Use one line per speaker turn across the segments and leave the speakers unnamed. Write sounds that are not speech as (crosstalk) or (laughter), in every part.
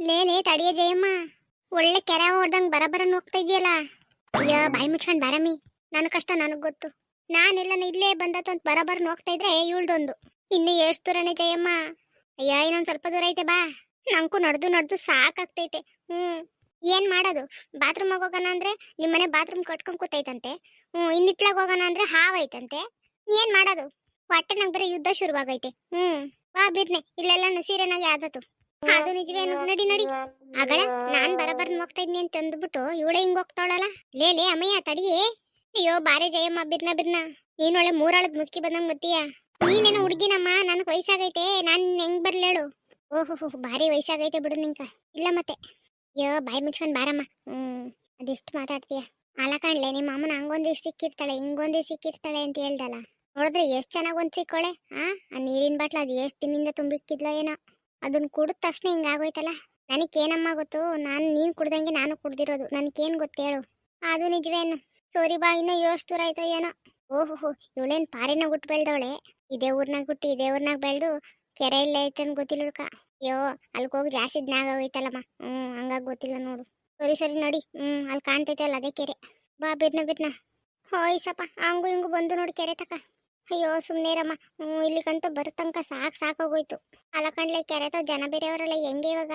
ಲೇ ಲೇ ತಡಿಯ ಜಯಮ್ಮ. ಒಳ್ಳೆ ಕೆರೆ ಹೊಡ್ದಂಗ್ ಬರಬರ ಹೋಗ್ತಾ ಇದೆಯಲ್ಲ ಅಯ್ಯ, ಬಾಯಿ ಮುಚ್ಕೊಂಡ್ ಬರಮಿ ನನ್ನ ಕಷ್ಟ ನನಗ್ ಗೊತ್ತು. ನಾನೆಲ್ಲ ಇಲ್ಲೇ ಬಂದತ್ತು ಅಂತ ಬರಬರ ಹೋಗ್ತಾ ಇದ್ರೆ ಇವಳ್ದೊಂದು. ಇನ್ನು ಎಷ್ಟು ದೂರನೆ ಜಯಮ್ಮ? ಅಯ್ಯ, ಇನ್ನೊಂದ್ ಸ್ವಲ್ಪ ದೂರ ಐತೆ ಬಾ. ನಂಗೂ ನಡ್ದು ನಡ್ದು ಸಾಕಾಗ್ತೈತೆ. ಹ್ಮ್. ಏನ್ ಮಾಡೋದು? ಬಾತ್ರೂಮ್ ಹೋಗೋಣ ಅಂದ್ರೆ ನಿಮ್ಮನೆ ಬಾತ್ರೂಮ್ ಕಟ್ಕೊಂಡ್ ಕೂತೈತಂತೆ. ಹ್ಮ್, ಇನ್ನಿತ್ಲಾಗ ಹೋಗೋಣ ಅಂದ್ರೆ ಹಾವೈತಂತೆ ಏನ್ ಮಾಡೋದು? ಹೊಟ್ಟೆ ನಂಗೆ ಬರೀ ಯುದ್ಧ ಶುರುವಾಗೈತೆ. ಹ್ಮ್. ಬಾ ಬಿರ್ನೆ ಇಲ್ಲೆಲ್ಲ ಸೀರೆನಾಗೆ ಆದತು ಅದು ನಿಜವೇ ನಡಿ ನಡಿ. ಆಗಳ ನಾನ್ ಬರಬರ್ ಹೋಗ್ತಾ ಇದ್ನಿ ಅಂತ ಅಂದ್ಬಿಟ್ಟು ಇವಳೆ ಹಿಂಗ್ ಹೋಗ್ತಾಳಲ್ಲ? ಲೇ ಲೇ, ಅಮ್ಮಯ್ಯ, ತಡಿಯೇ. ಅಯ್ಯೋ, ಬಾರೆ ಜಯಮ್ಮ, ಬಿರ್ನ ಬಿರ್ನ. ನೀನ್ ಒಳ್ಳೆ ಮೂರಾಳದ್ ಮುಸ್ಕಿ ಬಂದಂಗ್ ಗೊತ್ತೀಯ ನೀನೇನು ಹುಡ್ಗಿನಮ್ಮ, ನನ್ಗ್ ವಯಸ್ಸಾಗೈತೆ. ನಾನ್ ನಿನ್ ಹೆಂಗ್ ಬರ್ಲೇಳು ಓಹೋ ಭಾರಿ ವಯಸ್ಸಾಗೈತೆ ಬಿಡು ನಿಂಕ. ಇಲ್ಲ ಮತ್ತೆ. ಅಯ್ಯೋ, ಬಾಯಿ ಮುಚ್ಕೊಂಡ್ ಬಾರಮ್ಮ. ಹ್ಮ್, ಅದೆಷ್ಟು ಮಾತಾಡ್ತೀಯ? ಅಲ್ಲ ಕಾಣ್ಲೆ ನಿಮ್ಮ ಅಮ್ಮನ ಹಂಗೊಂದಿ ಸಿಕ್ಕಿರ್ತಾಳೆ, ಹಿಂಗೊಂದಿ ಸಿಕ್ಕಿರ್ತಾಳೆ ಅಂತ ಹೇಳ್ದಲ್ಲ. ನೋಡಿದ್ರೆ ಎಷ್ಟ್ ಚೆನ್ನಾಗ್ ಒಂದ್ ಸಿಕ್ಕೋಳೆ, ಆ? ಆ ನೀರಿನ ಬಾಟ್ಲ ಅದು ಎಷ್ಟ್ ದಿನದಿಂದ ತುಂಬಿಕ್ಕಿದ್ಲೋ ಏನೋ. ಅದನ್ನ ಕುಡಿದ ತಕ್ಷಣ ಹಿಂಗಾಗೋಯ್ತಲ್ಲ ನನಗೇನಮ್ಮ ಗೊತ್ತು? ನಾನು ನೀನು ಕುಡ್ದಂಗೆ ನಾನು ಕುಡ್ದಿರೋದು. ನನಗೇನು ಗೊತ್ತೇಳು ಅದು ನಿಜವೇನು ಸೋರಿ ಬಾ, ಇನ್ನೂ ಎಷ್ಟು ದೂರ ಆಯ್ತೋ ಏನೋ. ಓಹೋ ಇವಳೇನು ಪಾರಿನ ಗುಟ್ಟು ಬೆಳೆದವಳೆ? ಇದೇ ಊರ್ನಾಗ ಹುಟ್ಟಿ, ಇದೇ ಊರ್ನಾಗ ಬೆಳೆದು ಕೆರೆ ಇಲ್ಲ ಐತೆ ಗೊತ್ತಿಲ್ಲ ಹುಡ್ಕ ಅಯ್ಯೋ ಅಲ್ಗೋಗಿ ಜಾಸ್ತಿ ಜ್ಞಾಗ ಹೋಯ್ತಲ್ಲಮ್ಮ ಹ್ಮ್, ಹಂಗಾಗಿ ಗೊತ್ತಿಲ್ಲ ನೋಡು. ಸರಿ ಸರಿ, ನೋಡಿ. ಹ್ಞೂ ಅಲ್ಲಿ ಕಾಣ್ತೈತೆ ಅಲ್ಲ ಅದೇ ಕೆರೆ. ಬಾ ಬಿರ್ನ ಬಿರ್ನ ಹೋಯ್ಸಪ್ಪ ಹಂಗು ಹಿಂಗು ಬಂದು ನೋಡಿ ಕೆರೆ ತಕ. ಅಯ್ಯೋ ಸುಮ್ಮನೆ ರಮ್ಮ ಇಲ್ಲಿಗಂತೂ ಬರ್ತಂಕ ಸಾಕು ಸಾಕಾಗೋಯ್ತು. ಅಲಕಂಡ್ಲೆ ಕೆರೆತ ಜನ ಬೇರೆಯವರೆಲ್ಲ ಹೆಂಗೆ ಇವಾಗ?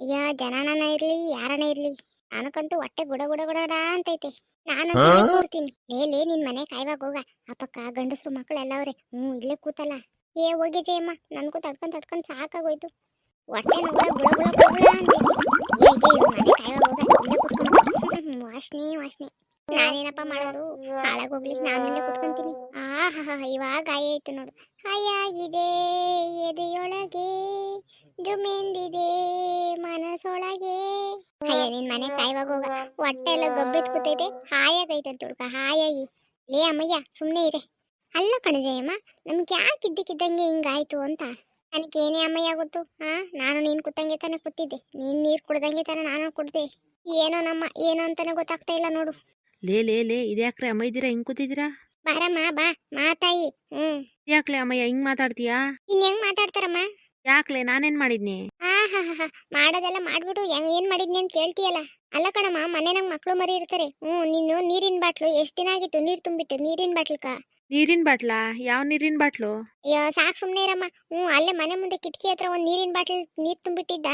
ಅಯ್ಯ ಜನನ ಇರ್ಲಿ ಯಾರನ ಇರ್ಲಿ. ನನಗಂತೂ ಹೊಟ್ಟೆ ಗುಡ ಗುಡ ಗುಡ ಗುಡ ಅಂತೈತೆ. ನಾನು ಕೂರ್ತೀನಿ. ಲೇ ಲೇ ನಿನ್ ಮನೆ ಕಾಯ್ವಾಗ ಹೋಗ. ಅಪ್ಪಕ್ಕ ಗಂಡಸರು ಗಂಡಸ್ರು ಮಕ್ಕಳೆಲ್ಲ ಅವ್ರೆ ಹ್ಞೂ ಇಲ್ಲೇ ಕೂತಲ್ಲ. ಏ ಹೋಗಿ ಜಯಮ್ಮ. ನನ್ಗೂ ತಡ್ಕೊಂಡ್ ತಡ್ಕೊಂಡ್ ಸಾಕಾಗೋಯ್ತು. ಹೊಟ್ಟೆ ನೋಡ ಗುಳ ಗುಳ ಗುಳ ಅಂತೈತೆ. ಏ ಮನೆ ಕಾಯ್ವಾಗ ಹೋಗ. ಇಲ್ಲೇ ಕೂತ್ಕೊಂಡು. (laughs) ವಾಸನೆ ನಾನೇನಪ್ಪ ಮಾಡೋದು? ಹಾಳಾಗೋಗ್ಲಿ ನಾನು ಇಲ್ಲೇ ಕುತ್ಕೊಂತೀನಿ. ಆಹಾ ಇವಾಗ ಗಾಯ ಆಯ್ತು ನೋಡು. ಹಾಯಾಗಿದೆ ಎದೆಯೊಳಗೆ, ಜುಮೆಂದಿದೆ ಮನಸ್ಸೊಳಗೆ. ಅಯ್ಯ, ನಿನ್ ಮನೆ ಕಾಯ್ವಾಗ ಹೋಗ. ಹೊಟ್ಟೆ ಎಲ್ಲ ಗಬ್ಬಿತ್ ಕೂತೈತೆ. ಹಾಯಾಗೈತೆ ತುಳ್ಕ ಹಾಯಾಗಿ. ಲೇ ಅಮ್ಮಯ್ಯ ಸುಮ್ಮನೆ ಇರೆ. ಅಲ್ಲ ಕಣಜಯಮ್ಮ ನಮ್ಗೆ ಯಾಕೆ ಇದ್ದಕ್ಕಿದ್ದಂಗೆ ಹಿಂಗಾಯ್ತು ಅಂತ? ನನಗೇನೇ ಅಮ್ಮಯ್ಯ ಗೊತ್ತು? ಹಾ ನಾನು ನೀನು ಕೂತಂಗೆ ತಾನೇ ಕೂತಿದ್ದೆ ನೀನು ನೀರು ಕುಡ್ದಂಗೆ ತಾನೇ ನಾನು ಕುಡ್ದೆ. ಏನೋ ನಮ್ಮ, ಏನೋ ಅಂತಾನೆ ಗೊತ್ತಾಗ್ತಾ ಇಲ್ಲ ನೋಡು.
ಲೇ ಲೇ ಲೇ ಇದ್ಯಾಕ್ರೆ ಅಮ್ಮ ಇದ್ದೀರಾ? ಹಿಂಗ್ ಕೂತಿದ್ದೀರಾ?
ಬಾರಮ್ಮ ಬಾ ಮಾತಾಯಿ ಹ್ಮ್.
ಯಾಕ್ಲೆ ಅಮ್ಮಯ್ಯ ಹಿಂಗ್ ಮಾತಾಡ್ತೀಯಾ?
ಇನ್ ಹೆಂಗ್ ಮಾತಾಡ್ತಾರಮ್ಮ?
ಯಾಕ್ಲೆ ನಾನೇನ್ ಮಾಡಿದ್ನಿ?
ಆಹಾಹಾ ಮಾಡೋದೆಲ್ಲ ಮಾಡ್ಬಿಟ್ಟು ಹೆಂಗ್ ಏನ್ ಮಾಡಿದ್ನಿ ಅಂತ ಕೇಳ್ತೀಯಲ್ಲ? ಅಲ್ಲ ಕಣಮ್ಮ ಮನೆ ನಂಗ್ ಮಕ್ಳು ಮರಿ ಇರ್ತಾರೆ. ಹ್ಮ್ ನೀನು ನೀರಿನ ಬಾಟ್ಲು ಎಷ್ಟ್ ದಿನ ಆಗಿತ್ತು? ನೀರ್ ತುಂಬಿಟ್ಟು ನೀರಿನ ಬಾಟ್ಲ್ಕ
ನೀರಿನ ಬಾಟ್ಲಾ? ಯಾವ ನೀರಿನ ಬಾಟ್ಲು?
ಅಯ್ಯೋ ಸಾಕ್ ಸುಮ್ನೆ ಇರಮ್ಮ. ಹ್ಮ್ ಅಲ್ಲೇ ಮನೆ ಮುಂದೆ ಕಿಟಕಿ ಹತ್ರ ಒಂದ್ ನೀರಿನ ಬಾಟ್ಲ್ ನೀರ್ ತುಂಬಿಟ್ಟಿದ್ದ.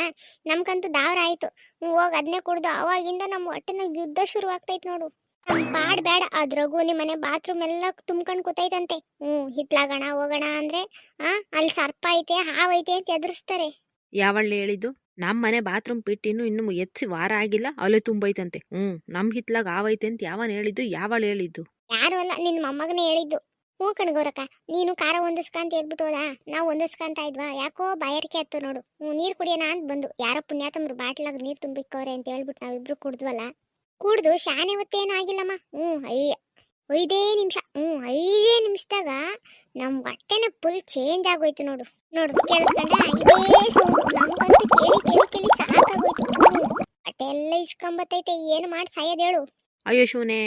ನಮ್ಗಂತೂ ದಾವ್ರ ಆಯ್ತು. ಹ್ಮ್ ಹೋಗ್ ಅದನ್ನೇ ಕುಡ್ದು. ಅವಾಗಿಂದ ನಮ್ ಹೊಟ್ಟೆನ ಯುದ್ಧ ಶುರು ಆಗ್ತೈತ್ ನೋಡು. ಪಾಡ್ ಬೇಡ ಅದ್ರಾಗೂ ನಿಮ್ ಮನೆ ಬಾತ್ರೂಮ್ ಎಲ್ಲ ತುಂಬ್ಕೊಂಡ್ ಕೂತೈತಂತೆ. ಹ್ಮ್ ಹಿತ್ಲಾಗಣ ಹೋಗೋಣ ಅಂದ್ರೆ ಆ ಅಲ್ಲಿ ಸರ್ಪ ಐತೆ ಹಾವೈತೆ ಐತೆ ಅಂತ ಎದುರಿಸ್ತಾರೆ.
ಯಾವಳ್ಳಿ ಹೇಳಿದ್ದು? ನಮ್ ಮನೆ ಬಾತ್ರೂಮ್ ಪಿಟ್ಟಿನ್ನು ಇನ್ನು ಹೆಚ್ಚು ವಾರ ಆಗಿಲ್ಲ ಅಲೆ ತುಂಬೈತಂತೆ. ಹ್ಮ್ ನಮ್ ಹಿತ್ಲಾಗ ಆವೈತೆ ಅಂತ ಯಾವನ್ ಹೇಳಿದ್ದು? ಯಾವಳ್ ಹೇಳಿದ್ದು?
ಯಾರು ಅಲ್ಲ ನಿನ್ ಮೊಮ್ಮಗನೇ ಹೇಳಿದ್ದು. ಹ್ಞೂ ಕಣ್ಗೌರಕ್ಕ ನೀನು ಖಾರ ಹೊಂದಿಸ್ಕ ಅಂತ ಹೇಳ್ಬಿಟ್ಟು ಹೋದ? ನಾವು ಹೊಂದಿಸ್ಕಂತ ಇದ್ವಾ? ಯಾಕೋ ಬಾಯಾರಿಕೆ ಆಯ್ತು ನೋಡು. ಹ್ಞೂ ನೀರು ಕುಡಿಯೋಣ ಅಂತ ಬಂದು. ಯಾರೋ ಪುಣ್ಯಾತಮ್ರು ಬಾಟ್ಲಾಗ ನೀರು ತುಂಬಿಕ್ಕವ್ರೆ ಅಂತ ಹೇಳ್ಬಿಟ್ಟು ನಾವಿಬ್ರು ಕುಡ್ದ್ವಲ್ಲ. ಕುಡ್ದು ಶಾನೆ ಹೊತ್ತೇನು ಆಗಿಲ್ಲಮ್ಮ. ಹ್ಞೂ ಅಯ್ಯ ಐದೇ ನಿಮಿಷ, ಹ್ಞೂ, ಐದೇ ನಿಮಿಷದಾಗ ನಮ್ಮ ಹೊಟ್ಟೆನ ಫುಲ್ ಚೇಂಜ್ ಆಗೋಯ್ತು ನೋಡು. ನೋಡು ಕೇಳಿಸ್ಕೊಂಡ್ರೆ ಐದೇ ಸೌಂಡು ನಮ್ಗಂತೂ ಕೇಳಿ ಕೇಳಿ ಕೇಳಿ ಸಾಕಾಗೋಯ್ತು. ಹೊಟ್ಟೆ ಎಲ್ಲ ಇಸ್ಕೊಂಬತ್ತೈತೆ, ಏನು ಮಾಡಿ ಸಾಯೋದು ಹೇಳು.
ಅಯ್ಯೋ ಶಿವನೇ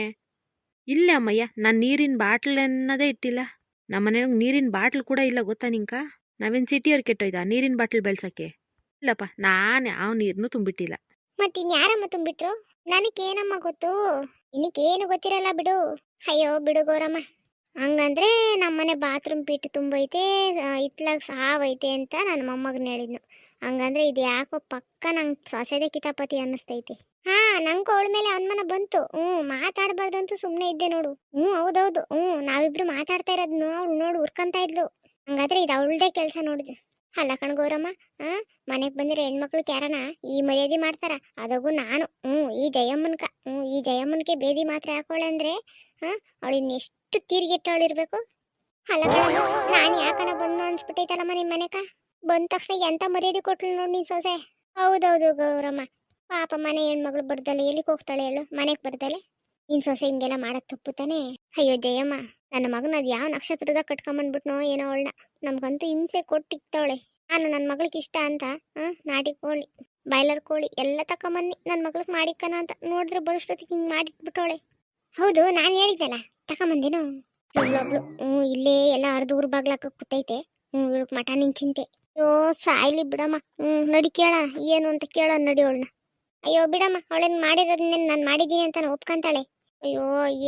ಇಲ್ಲ ಅಮ್ಮಯ್ಯ ನನ್ನ ನೀರಿನ ಬಾಟ್ಲ್ ಅನ್ನೋದೇ ಇಟ್ಟಿಲ್ಲ. ನಮ್ಮ ಮನೆಯಾಗ ನೀರಿನ ಬಾಟ್ಲ್ ಕೂಡ ಇಲ್ಲ, ಗೊತ್ತಾ ನಿಂಕ? ಸಿಟಿ ಸಿಟಿಯವ್ರು ಕೆಟ್ಟೋಯ್ದ, ನೀರಿನ ಬಾಟ್ಲ್ ಬೆಳ್ಸೋಕ್ಕೆ? ಇಲ್ಲಪ್ಪ, ನಾನು ಯಾವ ನೀರನ್ನು ತುಂಬಿಟ್ಟಿಲ್ಲ.
ಮತ್ತಿನ್ ಇನ್ಯಾರಮ್ಮ ತುಂಬಿಟ್ರು? ನನಗೇನಮ್ಮ ಗೊತ್ತು? ನಿನಗೇನು ಗೊತ್ತಿರಲ್ಲ ಬಿಡು. ಅಯ್ಯೋ ಬಿಡು ಗೌರಮ್ಮ ಹಂಗಂದ್ರೆ ನಮ್ಮನೆ ಬಾತ್ರೂಮ್ ಪೀಟ್ ತುಂಬೈತೆ ಇತ್ಲಾಗ ಸಾವೈತೆ ಅಂತ ನನ್ನ ಮೊಮ್ಮಗನ ಹೇಳಿದ್ನು. ಹಂಗಂದ್ರೆ ಇದು ಯಾಕೋ ಪಕ್ಕ ನಂಗೆ ಸೊಸೆದೆ ಕಿತಾಪತಿ ಅನ್ನಿಸ್ತೈತೆ. ಹಾ, ನಂಗೆ ಅವಳ ಮೇಲೆ ಅನುಮಾನ ಬಂತು. ಹ್ಞೂ ಮಾತಾಡ್ಬಾರ್ದಂತೂ ಸುಮ್ಮನೆ ಇದ್ದೆ ನೋಡು. ಹ್ಞೂ ಹೌದೌದು. ಹ್ಞೂ ನಾವಿಬ್ರು ಮಾತಾಡ್ತಾ ಇರೋದ್ನು. ಅವಳು ನೋಡು ಉರ್ಕಂತ ಇದ್ಲು. ಹಂಗಾದ್ರೆ ಇದು ಅವಳದೇ ಕೆಲಸ ನೋಡಿದ್ರು ಅಲ್ಲ ಕಣ್ ಗೌರಮ್ಮ, ಆ, ಮನೆಗೆ ಬಂದಿರೋ ಹೆಣ್ಮಕ್ಳು ಕ್ಯಾರಣ ಈ ಮರ್ಯಾದೆ ಮಾಡ್ತಾರ. ಅದಾಗೂ ನಾನು. ಹ್ಞೂ, ಈ ಜಯಮ್ಮನ್ಕ, ಹ್ಞೂ, ಈ ಜಯಮ್ಮನ್ಗೆ ಬೇದಿ ಮಾತ್ರ ಹಾಕೋಳೆ ಅಂದ್ರೆ ಹಾ ಅವಳು ಇನ್ನೆಷ್ಟು ತೀರ್ಗೆಟ್ಟವಳಿರ್ಬೇಕು ಅಲ್ಲ ಕಣ, ನಾನು ಯಾಕನ ಬಂದು ಅನ್ಸ್ಬಿಟ್ಟೈತಲ್ಲಮ್ಮ ನಿಮ್ಮ ಮನೆಕ? ಬಂದ ತಕ್ಷಣ ಎಂತ ಮರ್ಯಾದೆ ಕೊಟ್ಲು ನೋಡಿ ನಿನ್ ಸೊಸೆ? ಹೌದೌದು ಗೌರಮ್ಮ. ಪಾಪ ಮನೆ ಹೆಣ್ಮಗಳು ಬರ್ದಲ್ಲ ಎಲ್ಲಿಗೆ ಹೋಗ್ತಾಳೆ ಹೇಳು? ಮನೆಗೆ ಬರ್ದಲೆ ನಿನ್ ಸೊಸೆ ಹಿಂಗೆಲ್ಲ ಮಾಡಕ್ ತಪ್ಪು ತಾನೆ? ಅಯ್ಯೋ ಜಯಮ್ಮ. ನನ್ನ ಮಗನ ಅದು ಯಾವ ನಕ್ಷತ್ರದಾಗ ಕಟ್ಕೊಂಬಂದ್ಬಿಟ್ನೋ ಏನೋ ಅವಳನ್ನ ನಮ್ಗಂತೂ ಹಿಂಸೆ ಕೊಟ್ಟಿಕ್ತವಳೆ ನಾನು ನನ್ನ ಮಗಳಿಗೆ ಇಷ್ಟ ಅಂತ ಹಾಂ ನಾಟಿ ಕೋಳಿ, ಬಾಯ್ಲರ್ ಕೋಳಿ ಎಲ್ಲ ತಕೊಂಬನ್ನಿ. ನನ್ನ ಮಗಳಿಗೆ ಮಾಡಿಕ್ಕನ ಅಂತ ನೋಡಿದ್ರೆ ಬರೋಷ್ಟೊತ್ತಿಗೆ ಹಿಂಗೆ ಮಾಡಿಟ್ಬಿಟ್ಟವಳೆ. ಹೌದು, ನಾನು ಹೇಳಿದ್ದಲ್ಲ ತಕೊಂಬಂದೇನು? ಒಬ್ಳು ಹ್ಞೂ, ಇಲ್ಲೇ ಎಲ್ಲ ಅರ್ಧ ಊರು ಬಾಗ್ಲಾಕ ಕೂತೈತೆ. ಹ್ಞೂ ಇವಳಕ್ ಮಠ ನಿನ್ ಚಿಂತೆ ಅಯ್ಯೋ, ಸಾಯ್ಲಿ ಬಿಡಮ್ಮ. ಹ್ಞೂ, ನಡಿ ಕೇಳ, ಏನು ಅಂತ ಕೇಳ ನಡಿ ಅವಳನ್ನ ಅಯ್ಯೋ, ಬಿಡಮ್ಮ, ಅವಳೇನು ಮಾಡಿರೋದನ್ನ ನಾನು ಮಾಡಿದ್ದೀನಿ ಅಂತ ಒಪ್ಕೊಂತಾಳೆ. ಅಯ್ಯೋ,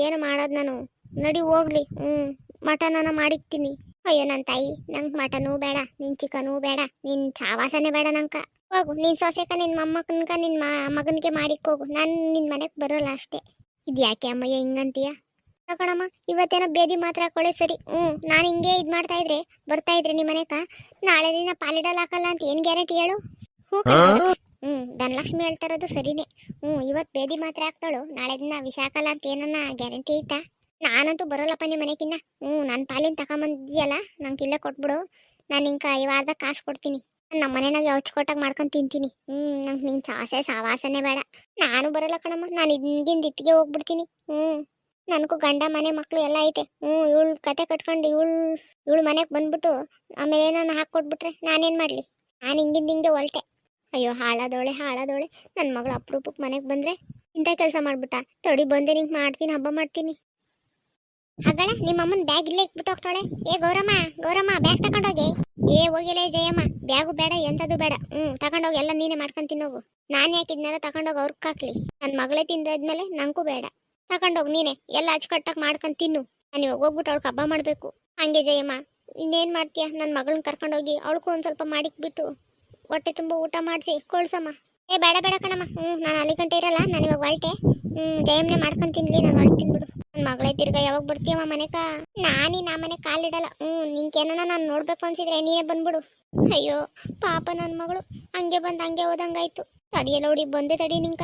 ಏನು ಮಾಡೋದು ನಾನು? ನಡಿ ಹೋಗ್ಲಿ. ಹ್ಮ್ ಮಟನನ ಮಾಡಿಕ್ತೀನಿ. ಅಯ್ಯೋ ನನ್ನ ತಾಯಿ ನಂಗೆ ಮಟನೂ ಬೇಡ ನಿನ್ ಚಿಕನೂ ಬೇಡ ನಿನ್ ಸಾವಾಸನೆ ಬೇಡ ನಂಕ ಹೋಗು ನಿನ್ ಸೊಸೆಕ ನಿನ್ ಮೊಮ್ಮಕ್ಕನ್ಕ ನಿನ್ ಮಗನಿಗೆ ಮಾಡಿಕ್ ಹೋಗು. ನಾನು ನಿನ್ ಮನೆಗೆ ಬರೋಲ್ಲ ಅಷ್ಟೇ. ಇದ್ಯಾಕೆ ಅಮ್ಮಯ್ಯ ಹಿಂಗಂತೀಯ? ತಗೋಣಮ್ಮ ಇವತ್ತೇನೋ ಬೇದಿ ಮಾತ್ರ ಹಾಕೊಳ್ಳೆ ಸರಿ. ಹ್ಮ್ ನಾನು ಹಿಂಗೆ ಇದ್ ಮಾಡ್ತಾ ಇದ್ರೆ ಬರ್ತಾ ಇದ್ರೆ ನಿಮ್ಮ ಮನೆಕ ನಾಳೆ ದಿನ ಪಾಲಿಡಲ್ ಹಾಕಲ್ಲ ಅಂತ ಏನ್ ಗ್ಯಾರಂಟಿ ಹೇಳು? ಹ್ಞೂ ಧನಲಕ್ಷ್ಮಿ ಹೇಳ್ತಾ ಇರೋದು ಸರಿನೇ. ಹ್ಮ್ ಇವತ್ ಬೇದಿ ಮಾತ್ರ ಹಾಕ್ತಾಳು ನಾಳೆ ದಿನ ವಿಷ ಹಾಕಲ್ಲ ಅಂತ ಏನನ್ನ ಗ್ಯಾರಂಟಿ ಐತಾ? ನಾನಂತೂ ಬರೋಲ್ಲಪ್ಪ ನಿಮ್ಮ ಮನೆಗಿನ್ನ. ಹ್ಞೂ ನನ್ನ ಪಾಲಿನ ತಗೊಂಬಂದಿದ್ಯಲ್ಲ, ನಂಗೆ ಇಲ್ಲೇ ಕೊಟ್ಬಿಡು. ನಾನು ಹಿಂಗೆ ಈ ವಾರದ ಕಾಸು ಕೊಡ್ತೀನಿ. ನಮ್ಮ ಮನೆನಾಗ ಕೊಟ್ಟಾಗ ಮಾಡ್ಕೊಂಡು ತಿಂತೀನಿ. ಹ್ಞೂ ನಂಗೆ ನಿಂಗೆ ಸಾಸೆ ಸಾವಾಸನೆ ಬೇಡ. ನಾನು ಬರೋಲ್ಲ ಕಣಮ್ಮ, ನಾನು ಹಿಂಗಿಂದ ಇತ್ತಿಗೆ ಹೋಗ್ಬಿಡ್ತೀನಿ. ಹ್ಞೂ ನನಗೂ ಗಂಡ ಮನೆ ಮಕ್ಕಳು ಎಲ್ಲ ಐತೆ. ಹ್ಞೂ ಇವಳು ಕತೆ ಕಟ್ಕೊಂಡು ಇವಳು ಇವಳು ಮನೆಗೆ ಬಂದ್ಬಿಟ್ಟು ಆಮೇಲೆ ನಾನು ಹಾಕ್ಕೊಟ್ಬಿಟ್ರೆ ನಾನೇನು ಮಾಡಲಿ? ನಾನು ಹಿಂಗಿಂದ ಹಿಂಗೆ ಹೊಲ್ಟೆ ಅಯ್ಯೋ ಹಾಳಾದವಳೆ ಹಾಳಾದವಳೆ ನನ್ನ ಮಗಳು ಅಪರೂಪಕ್ಕೆ ಮನೆಗೆ ಬಂದ್ರೆ ಇಂಥ ಕೆಲಸ ಮಾಡ್ಬಿಟ್ಟ. ತಡಿ ಬಂದೆ, ನಿಂಗೆ ಮಾಡ್ತೀನಿ, ಹಬ್ಬ ಮಾಡ್ತೀನಿ. ಹಾಗಳ ನಿಮ್ಮಮ್ಮನ ಬ್ಯಾಗ್ ಇಲ್ಲೇ ಇಟ್ಬಿಟ್ಟು ಹೋಗ್ತಾಳೆ. ಏ ಗೌರಮ್ಮ ಗೌರಮ್ಮ, ಬ್ಯಾಗ್ ತಗೊಂಡೋಗಿ. ಏ ಹೋಗಿಲ್ಲ ಜಯಮ್ಮ, ಬ್ಯಾಗು ಬೇಡ, ಎಂಥದ್ದು ಬೇಡ. ಹ್ಮ್, ತಗೊಂಡೋಗಿ ಎಲ್ಲ ನೀನೇ ಮಾಡ್ಕೊಂಡ್ ತಿನ್ನೋಗು. ನಾನು ಯಾಕೆ ಇದನ್ನೆಲ್ಲ ತಗೊಂಡೋಗಿ ಅವ್ರಿಗೆ ಹಾಕ್ಲಿ? ನನ್ನ ಮಗಳೇ ತಿಂದಾದ್ಮೇಲೆ ನಂಗೂ ಬೇಡ. ತಗೊಂಡೋಗಿ ನೀನೆ, ಎಲ್ಲ ಅಚ್ಚುಕಟ್ಟಾಗಿ ಮಾಡ್ಕೊಂಡ್ ತಿನ್ನು. ನಾನು ಇವಾಗ ಹೋಗ್ಬಿಟ್ಟು ಅವಳಿಗೆ ಹಬ್ಬ ಮಾಡಬೇಕು. ಹಂಗೆ ಜಯಮ್ಮ, ಇನ್ನೇನ್ ಮಾಡ್ತೀಯ? ನನ್ನ ಮಗಳನ್ನ ಕರ್ಕೊಂಡೋಗಿ ಅವಳಿಗೂ ಒಂದ್ ಸ್ವಲ್ಪ ಮಾಡಿಕ್ಬಿಟ್ಟು. ಹೊಟ್ಟೆ ತುಂಬ ಊಟ ಮಾಡಿಸಿ, ಕೊಳ್ಸಮ್ಮ. ಏ, ಬೇಡ ಬೇಡ ಕಣಮ್ಮ. ಹ್ಮ್, ನಾನು ಅಲ್ಲಿ ಗಂಟೆ ಇರಲ್ಲ, ನಾನು ಇವಾಗ ಹೊರಟೆ. ಹ್ಞೂ ಜಯಮ್ನೆ ಮಾಡ್ಕೊಂಡು ತಿನ್ಲಿ, ನಾನು ಹೊರಟು ತಿನ್ಬಿಡು. ನನ್ನ ಮಗಳೇ ತಿರ್ಗ ಯಾವಾಗ ಬರ್ತೀಯಮ್ಮ ಮನೆಕ? ನಾನಿ ನಾ ಮನೆ ಕಾಲಿಡಲ್ಲ ಹ್ಞೂ ನಿನ್ಕೇನ ನಾನು ನೋಡ್ಬೇಕು ಅನ್ಸಿದ್ರೆ ನೀನೇ ಬಂದ್ಬಿಡು. ಅಯ್ಯೋ, ಪಾಪ ನನ್ನ ಮಗಳು. ಹಂಗೆ ಬಂದು ಹಂಗೆ ಹೋದಂಗಾಯ್ತು. ತಡಿಯಲ್ಲ ನೋಡಿ ಬಂದೆ ತಡಿ ನಿಂಕ